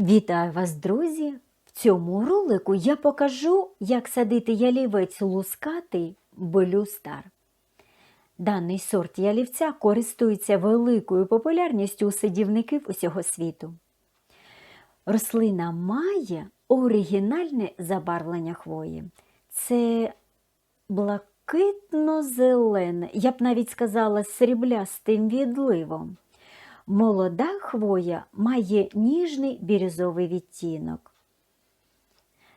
Вітаю вас, друзі! В цьому ролику я покажу, як садити ялівець лускатий Блюстар. Даний сорт ялівця користується великою популярністю у садівників усього світу. Рослина має оригінальне забарвлення хвої. Це блакитно-зелене, я б навіть сказала, сріблястим відливом. Молода хвоя має ніжний бірюзовий відтінок.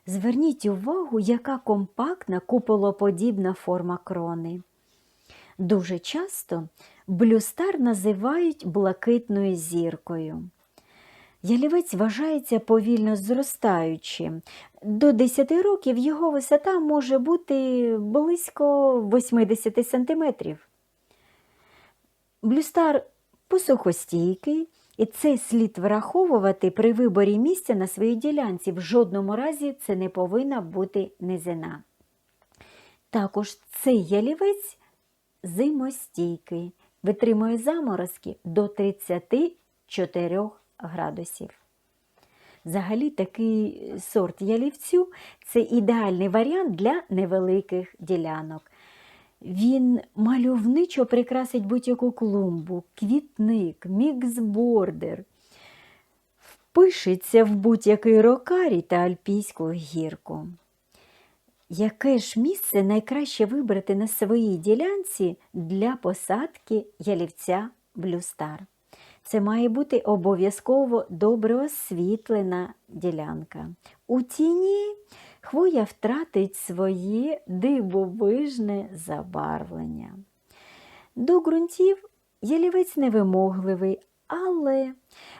Зверніть увагу, яка компактна куполоподібна форма крони. Дуже часто блюстар називають блакитною зіркою. Ялівець вважається повільно зростаючим. До 10 років його висота може бути близько 80 см. Блюстар посухостійкий, і це слід враховувати при виборі місця на своїй ділянці. В жодному разі це не повинна бути низина. Також цей ялівець зимостійкий, витримує заморозки до 34 градусів. Взагалі, такий сорт ялівцю це ідеальний варіант для невеликих ділянок. Він мальовничо прикрасить будь-яку клумбу, квітник, міксбордер, впишеться в будь-який рокарій та альпійську гірку. Яке ж місце найкраще вибрати на своїй ділянці для посадки ялівця блюстар? Це має бути обов'язково добре освітлена ділянка. У тіні хвоя втратить своє дивовижне забарвлення. До ґрунтів ялівець невимогливий, але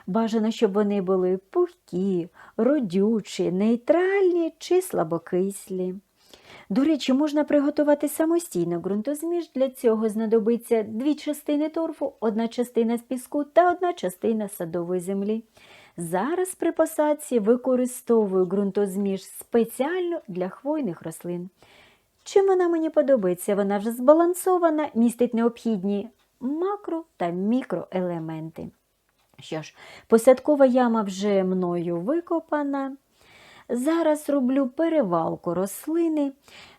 бажано, щоб вони були пухкі, родючі, нейтральні чи слабокислі. До речі, можна приготувати самостійно ґрунтозміш. Для цього знадобиться дві частини торфу, одна частина з піску та одна частина садової землі. Зараз при посадці використовую ґрунтозміш спеціально для хвойних рослин. Чим вона мені подобається? Вона вже збалансована, містить необхідні макро та мікроелементи. Що ж, посадкова яма вже мною викопана. Зараз роблю перевалку рослини,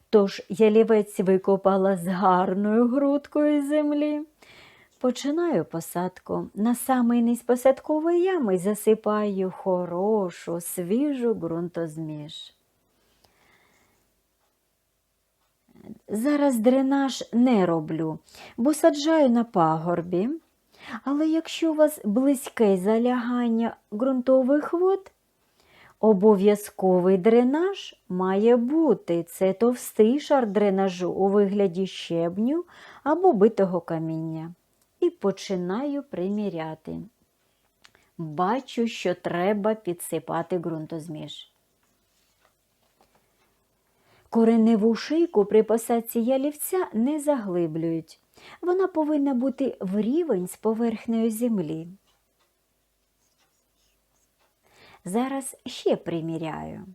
тож ялівець викопала з гарною грудкою землі. Починаю посадку. На самий низ посадкової ями засипаю хорошу, свіжу ґрунтозміш. Зараз дренаж не роблю, бо саджаю на пагорбі. Але якщо у вас близьке залягання ґрунтових вод, Обов'язковий дренаж має бути. Це товстий шар дренажу у вигляді щебню або битого каміння. І починаю приміряти. Бачу, що треба підсипати ґрунтозміш. Кореневу шийку при посадці ялівця не заглиблюють. Вона повинна бути в рівень з поверхнею землі. Зараз ще приміряю.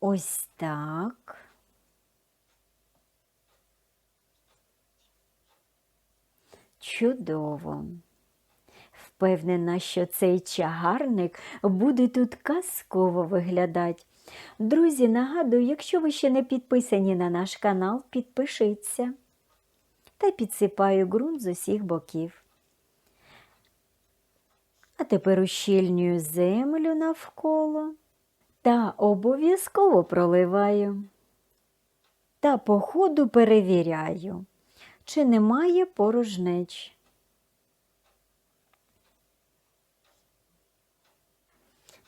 Ось так. Чудово. Впевнена, що цей чагарник буде тут казково виглядати. Друзі, нагадую, якщо ви ще не підписані на наш канал, підпишіться та підсипаю ґрунт з усіх боків. А тепер ущільнюю землю навколо та обов'язково проливаю. Та по ходу перевіряю, чи немає порожнеч.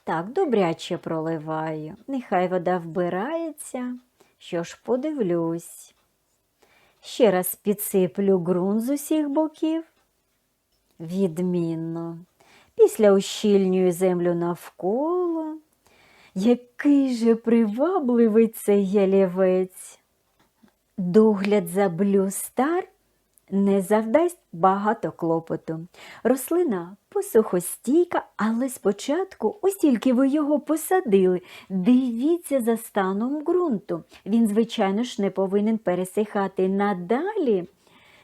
Так, добряче проливаю. Нехай вода вбирається. Що ж подивлюсь. Ще раз підсиплю ґрунт з усіх боків. Відмінно. Після ущільнюю землю навколо. Який же привабливий цей ялівець. Догляд за блюстар не завдасть багато клопоту. Рослина посухостійка, але спочатку, ось тільки ви його посадили, дивіться за станом ґрунту. Він, звичайно ж, не повинен пересихати надалі.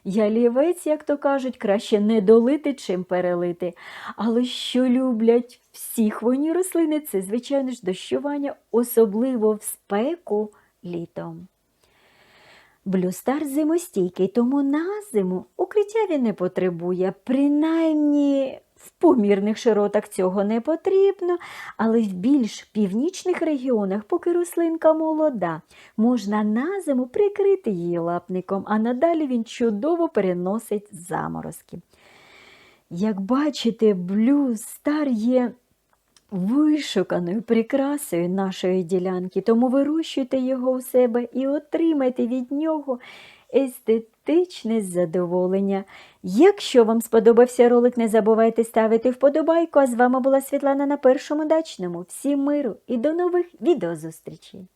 Ялівець, як то кажуть, краще не долити, чим перелити. Але що люблять всі хвойні рослини, це, звичайно ж, дощування, особливо в спеку літом. Блюстар зимостійкий, тому на зиму укриття він не потребує. Принаймні в помірних широтах цього не потрібно, але в більш північних регіонах, поки рослинка молода, можна на зиму прикрити її лапником, а надалі він чудово переносить заморозки. Як бачите, блюстар є вишуканою прикрасою нашої ділянки, тому вирощуйте його у себе і отримайте від нього естетичне задоволення. Якщо вам сподобався ролик, не забувайте ставити вподобайку. А з вами була Світлана на першому дачному. Всім миру і до нових відеозустрічей!